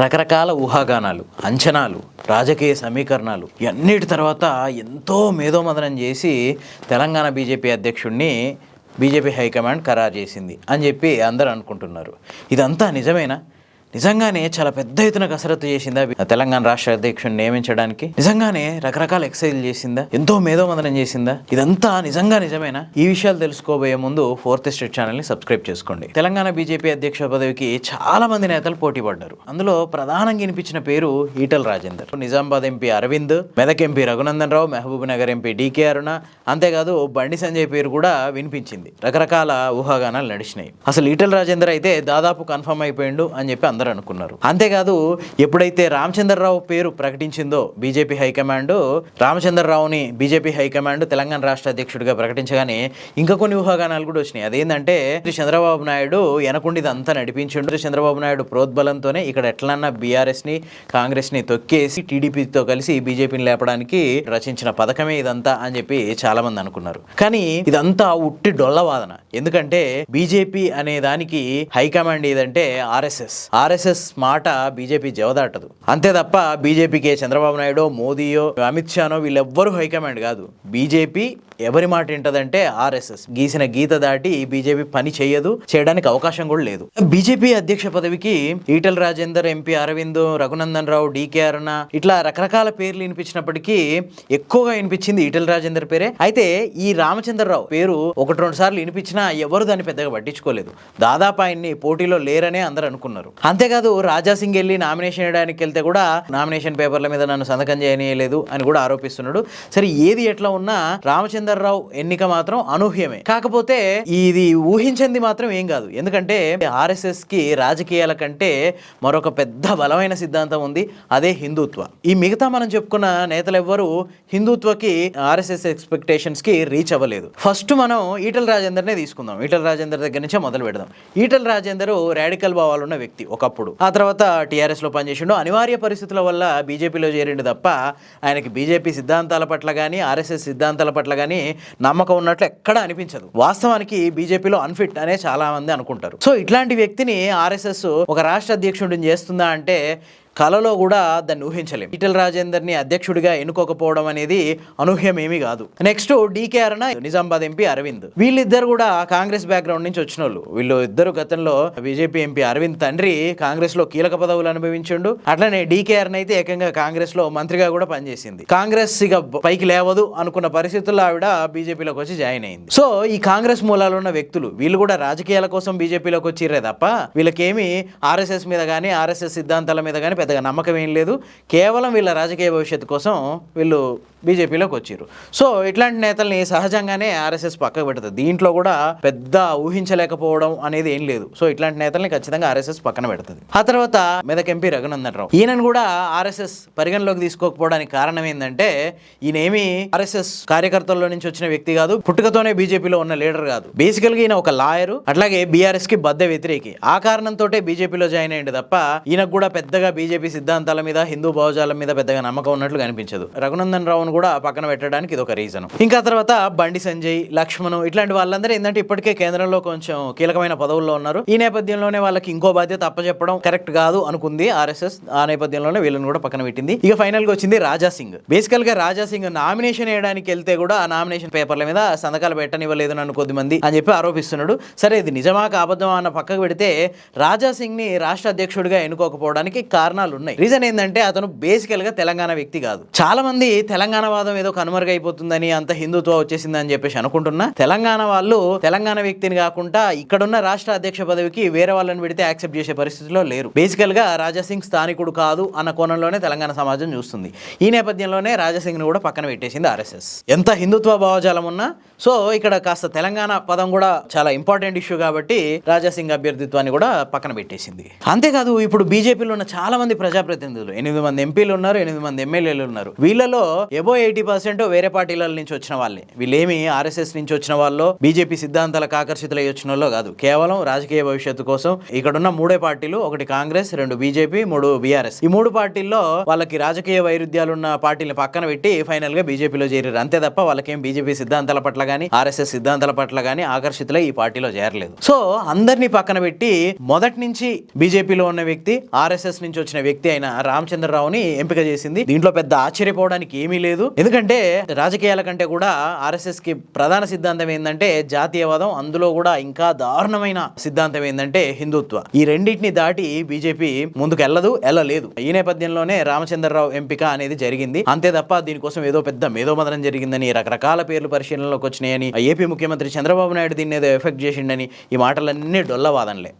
రకరకాల ఊహాగానాలు అంచనాలు రాజకీయ సమీకరణాలు ఇవన్నిటి తర్వాత ఎంతో మేధోమదనం చేసి తెలంగాణ బీజేపీ అధ్యక్షుడిని బీజేపీ హైకమాండ్ ఖరారు చేసింది అని చెప్పి అందరూ అనుకుంటున్నారు. ఇదంతా నిజమేనా? నిజంగానే చాలా పెద్ద ఎత్తున కసరత్తు చేసిందా తెలంగాణ రాష్ట్ర అధ్యక్షుడిని నియమించడానికి? నిజంగానే రకరకాల ఎక్సైజ్ చేసిందా? ఎంతో మేధోమందనం చేసిందా? ఇదంతా నిజంగా నిజమేనా? ఈ విషయాలు తెలుసుకోబోయే ముందు ఫోర్త్ స్టేట్ ఛానల్ని సబ్స్క్రైబ్ చేసుకోండి. తెలంగాణ బీజేపీ అధ్యక్ష పదవికి చాలా మంది నేతలు పోటీ పడ్డారు. అందులో ప్రధానంగా వినిపించిన పేరు Etela Rajender. Nizamabad MP Arvind Medak MP Raghunandan Rao Mahbub Nagar MP DK Aruna అంతేకాదు బండి సంజయ్ పేరు కూడా వినిపించింది. రకరకాల ఊహాగానాలు నడిచినాయి. అసలు ఈటల్ రాజేందర్ అయితే దాదాపు కన్ఫర్మ్ అయిపోయిండు అని చెప్పి అందరూ అనుకున్నారు అంతేకాదు ఎప్పుడైతే రామచంద్రరావు పేరు ప్రకటించిందో బీజేపీ హైకమాండ్ రామచంద్రరావుని బీజేపీ హైకమాండ్ తెలంగాణ రాష్ట్ర అధ్యక్షుడిగా ప్రకటించగానే ఇంకా కొన్ని ఊహాగానాలు కూడా వచ్చినాయి. అదేంటంటే చంద్రబాబు నాయుడు వెనకుండి అంతా నడిపించిండు. చంద్రబాబు నాయుడు ప్రోద్బలంతోనే ఇక్కడ ఎట్లన్నా బీఆర్ఎస్ని కాంగ్రెస్ని తొక్కేసి టీడీపీతో కలిసి బీజేపీని లేపడానికి రచించిన పథకమే ఇదంతా అని చెప్పి చాలా మంది అనుకున్నారు. కానీ ఇదంతా ఉట్టి డొల్లవాదన ఎందుకంటే బీజేపీ అనే దానికి హైకమాండ్ ఏదంటే ఆర్ఎస్ఎస్. ఆర్ఎస్ఎస్ మాట బీజేపీ జవదాటదు. అంతే తప్ప బీజేపీకి చంద్రబాబు నాయుడు మోదీయో అమిత్ షానో వీళ్ళెవ్వరూ హైకమాండ్ కాదు. బీజేపీ ఎవరి మాట వింటదంటే ఆర్ఎస్ఎస్. గీసిన గీత దాటి బీజేపీ పని చేయదు చేయడానికి అవకాశం కూడా లేదు. బీజేపీ అధ్యక్ష పదవికి ఈటల రాజేందర్ ఎంపీ అరవింద్ రఘునందన్ రావు డీకే అరుణ ఇట్లా రకరకాల పేర్లు వినిపించినప్పటికీ ఎక్కువగా వినిపించింది ఈటల రాజేందర్ పేరే. అయితే ఈ రామచంద్రరావు పేరు ఒకటి రెండు సార్లు వినిపించినా ఎవరు దాన్ని పెద్దగా పట్టించుకోలేదు. దాదాపు ఆయన్ని పోటీలో లేరనే అందరు అనుకున్నారు. అంతేకాదు రాజా సింగ్ వెళ్ళి నామినేషన్ వేయడానికి వెళ్తే కూడా నామినేషన్ పేపర్ల మీద నన్ను సంతకం చేయనీయలేదు అని కూడా ఆరోపిస్తున్నాడు. సరే ఏది ఎట్లా ఉన్నా రామచంద్రరావు ఎన్నిక మాత్రం అనూహ్యమే. కాకపోతే ఇది ఊహించింది మాత్రం ఏం కాదు. ఎందుకంటే ఆర్ఎస్ఎస్కి రాజకీయాల కంటే మరొక పెద్ద బలమైన సిద్ధాంతం ఉంది అదే హిందుత్వ. ఈ మిగతా మనం చెప్పుకున్న నేతలు ఎవ్వరు హిందుత్వకి ఆర్ఎస్ఎస్ ఎక్స్పెక్టేషన్స్కి రీచ్ అవ్వలేదు. ఫస్ట్ మనం ఈటల రాజేందర్నే తీసుకుందాం. ఈటల రాజేందర్ దగ్గర నుంచే మొదలు పెడదాం. ఈటల రాజేందర్ రాడికల్ భావాలు ఉన్న వ్యక్తి ఒక అప్పుడు. ఆ తర్వాత టీఆర్ఎస్లో పనిచేసిండు. అనివార్య పరిస్థితుల వల్ల బీజేపీలో చేరిండు తప్ప ఆయనకి బీజేపీ సిద్ధాంతాల పట్ల కానీ ఆర్ఎస్ఎస్ సిద్ధాంతాల పట్ల కానీ నమ్మకం ఉన్నట్లు ఎక్కడ అనిపించదు. వాస్తవానికి బీజేపీలో అన్ఫిట్ అనే చాలా మంది అనుకుంటారు. సో ఇట్లాంటి వ్యక్తిని ఆర్ఎస్ఎస్ ఒక రాష్ట్ర అధ్యక్షుడిని చేస్తుందా అంటే కలలో కూడా దాన్ని ఊహించలేం ఈటల రాజేందర్ని అధ్యక్షుడిగా ఎన్నుకోకపోవడం అనేది అనూహ్యం కాదు. Next DK Aruna Nizamabad MP Arvind. వీళ్ళిద్దరు కూడా కాంగ్రెస్ బ్యాక్గ్రౌండ్ నుంచి వచ్చిన వాళ్ళు వీళ్ళు ఇద్దరు గతంలో బీజేపీ ఎంపీ అరవింద్ తండ్రి కాంగ్రెస్లో కీలక పదవులు అనుభవించిండు. అట్లనే డీకే అరుణ అయితే ఏకంగా కాంగ్రెస్లో మంత్రిగా కూడా పనిచేసింది. కాంగ్రెస్ ఇక పైకి లేవదు అనుకున్న పరిస్థితుల్లో ఆవిడ బీజేపీలోకి వచ్చి జాయిన్ అయింది. సో ఈ కాంగ్రెస్ మూలాలు ఉన్న వ్యక్తులు వీళ్ళు కూడా రాజకీయాల కోసం బీజేపీలోకి వచ్చిర్రే తప్ప వీళ్ళకేమి ఆర్ఎస్ఎస్ మీద కానీ ఆర్ఎస్ఎస్ సిద్ధాంతాల మీద కానీ పెద్ద పెద్దగా నమ్మకం ఏం లేదు. కేవలం వీళ్ళ రాజకీయ భవిష్యత్తు కోసం వీళ్ళు బీజేపీలోకి వచ్చారు సో ఇట్లాంటి నేతల్ని సహజంగానే ఆర్ఎస్ఎస్ పక్కకు పెడుతుంది. దీంట్లో కూడా పెద్ద ఊహించలేకపోవడం అనేది ఏం లేదు. సో ఇట్లాంటి నేతల్ని ఖచ్చితంగా ఆర్ఎస్ఎస్ పక్కన పెడుతుంది. ఆ తర్వాత మెదక్ ఎంపీ రఘునందన్ రావు ఈయనను కూడా ఆర్ఎస్ఎస్ పరిగణలోకి తీసుకోకపోవడానికి కారణం ఏంటంటే ఈయన ఏమి ఆర్ఎస్ఎస్ కార్యకర్తల్లో నుంచి వచ్చిన వ్యక్తి కాదు పుట్టుకతోనే బీజేపీలో ఉన్న లీడర్ కాదు. బేసికల్గా ఈయన ఒక లాయరు అట్లాగే బీఆర్ఎస్కి బద్ద వ్యతిరేకి. ఆ కారణంతో బీజేపీలో జాయిన్ అయ్యింది తప్ప ఈయనకు కూడా పెద్దగా బీజేపీ సిద్ధాంతాల మీద హిందూ భావజాలం మీద పెద్దగా నమ్మకం ఉన్నట్లు కనిపించదు. రఘునందన్ రావును కూడా పక్కన పెట్టడానికి ఇది ఒక రీజన్ ఇంకా తర్వాత బండి సంజయ్ లక్ష్మణ్ ఇట్లాంటి వాళ్ళందరూ ఏంటంటే ఇప్పటికే కేంద్రంలో కొంచెం కీలకమైన పదవుల్లో ఉన్నారు. ఈ నేపథ్యంలోనే వాళ్ళకి ఇంకో బాధ్యత అప్పచెప్పడం కరెక్ట్ కాదు అనుకుంది ఆర్ఎస్ఎస్. ఆ నేపథ్యంలోనే వీళ్ళని కూడా పక్కన పెట్టింది. ఇక ఫైనల్గా వచ్చింది రాజా సింగ్. బేసికల్గా రాజా సింగ్ నామినేషన్ వేయడానికి వెళ్తే కూడా ఆ నామినేషన్ పేపర్ల మీద సంతకాలు పెట్టనివ్వలేదు నన్ను కొద్దిమంది అని చెప్పి ఆరోపిస్తున్నాడు. సరే ఇది నిజమా అబద్ధమా అన్న పక్కకు పెడితే రాజా సింగ్ని రాష్ట్ర అధ్యక్షుడిగా ఎన్నుకోకపోవడానికి కారణాలు ఉన్నాయి రీజన్ ఏంటంటే అతను బేసికల్గా తెలంగాణ వ్యక్తి కాదు. చాలా మంది తెలంగాణ తెలంగాణవాదం ఏదో కనుమరుగైపోతుందని అంత హిందుత్వం వచ్చేసిందని చెప్పేసి అనుకుంటున్నా. తెలంగాణ వాళ్ళు తెలంగాణ వ్యక్తిని కాకుండా ఇక్కడున్న రాష్ట్ర అధ్యక్ష పదవికి వేరే వాళ్ళని పెడితే యాక్సెప్ట్ చేసే పరిస్థితిలో లేరు. బేసికల్గా రాజాసింగ్ స్థానికుడు కాదు అన్న కోణంలోనే తెలంగాణ సమాజం చూస్తుంది. ఈ నేపథ్యంలోనే రాజాసింగ్ను కూడా పక్కన పెట్టేసింది ఆర్ఎస్ఎస్. ఎంత హిందుత్వ భావజాలం ఉన్నా సో ఇక్కడ కాస్త తెలంగాణ పదం కూడా చాలా ఇంపార్టెంట్ ఇష్యూ కాబట్టి రాజాసింగ్ అభ్యర్థిత్వాన్ని కూడా పక్కన పెట్టేసింది. అంతేకాదు ఇప్పుడు బీజేపీలో ఉన్న చాలా మంది ప్రజాప్రతినిధులు ఎనిమిది మంది ఎంపీలు ఉన్నారు ఎనిమిది మంది ఎమ్మెల్యేలు ఉన్నారు. వీళ్ళలో ఎబో ఎబో ఎయిటీ పర్సెంట్ వేరే పార్టీల నుంచి వచ్చిన వాళ్ళే. వీళ్ళేమి ఆర్ఎస్ఎస్ నుంచి వచ్చిన వాళ్ళు బీజేపీ సిద్ధాంతాలకు ఆకర్షితులై వచ్చిన వాళ్ళు కాదు. కేవలం రాజకీయ భవిష్యత్తు కోసం ఇక్కడున్న మూడే పార్టీలు ఒకటి కాంగ్రెస్ రెండు బీజేపీ మూడు బీఆర్ఎస్. ఈ మూడు పార్టీల్లో వాళ్ళకి రాజకీయ వైరుధ్యాలు ఉన్న పార్టీని పక్కన పెట్టి ఫైనల్గా బీజేపీలో చేరారు అంతే తప్ప వాళ్ళకేం బీజేపీ సిద్ధాంతాల పట్ల గానీ ఆర్ఎస్ఎస్ సిద్ధాంతాల పట్ల గానీ ఆకర్షితులై ఈ పార్టీలో చేరలేదు. సో అందరినీ పక్కన పెట్టి మొదటి నుంచి బీజేపీలో ఉన్న వ్యక్తి ఆర్ఎస్ఎస్ నుంచి వచ్చిన వ్యక్తి అయిన రామచంద్రరావుని ఎంపిక చేసింది. దీంట్లో పెద్ద ఆశ్చర్యపోవడానికి ఏమీ లేదు. లేదు. ఎందుకంటే రాజకీయాల కంటే కూడా ఆర్ఎస్ఎస్కి ప్రధాన సిద్ధాంతం ఏంటంటే జాతీయవాదం అందులో కూడా ఇంకా దారుణమైన సిద్ధాంతం ఏంటంటే హిందుత్వ. ఈ రెండింటిని దాటి బీజేపీ ముందుకు వెళ్ళదు వెళ్ళలేదు ఈ నేపథ్యంలోనే రామచంద్రరావు ఎంపిక అనేది జరిగింది. అంతే తప్ప దీనికోసం ఏదో పెద్ద మేధోమదనం జరిగిందని రకరకాల పేర్లు పరిశీలనలోకి వచ్చినాయని ఏపీ ముఖ్యమంత్రి చంద్రబాబు నాయుడు దీన్ని ఏదో ఎఫెక్ట్ చేసిండని ఈ మాటలన్నీ డొల్లవాదనలే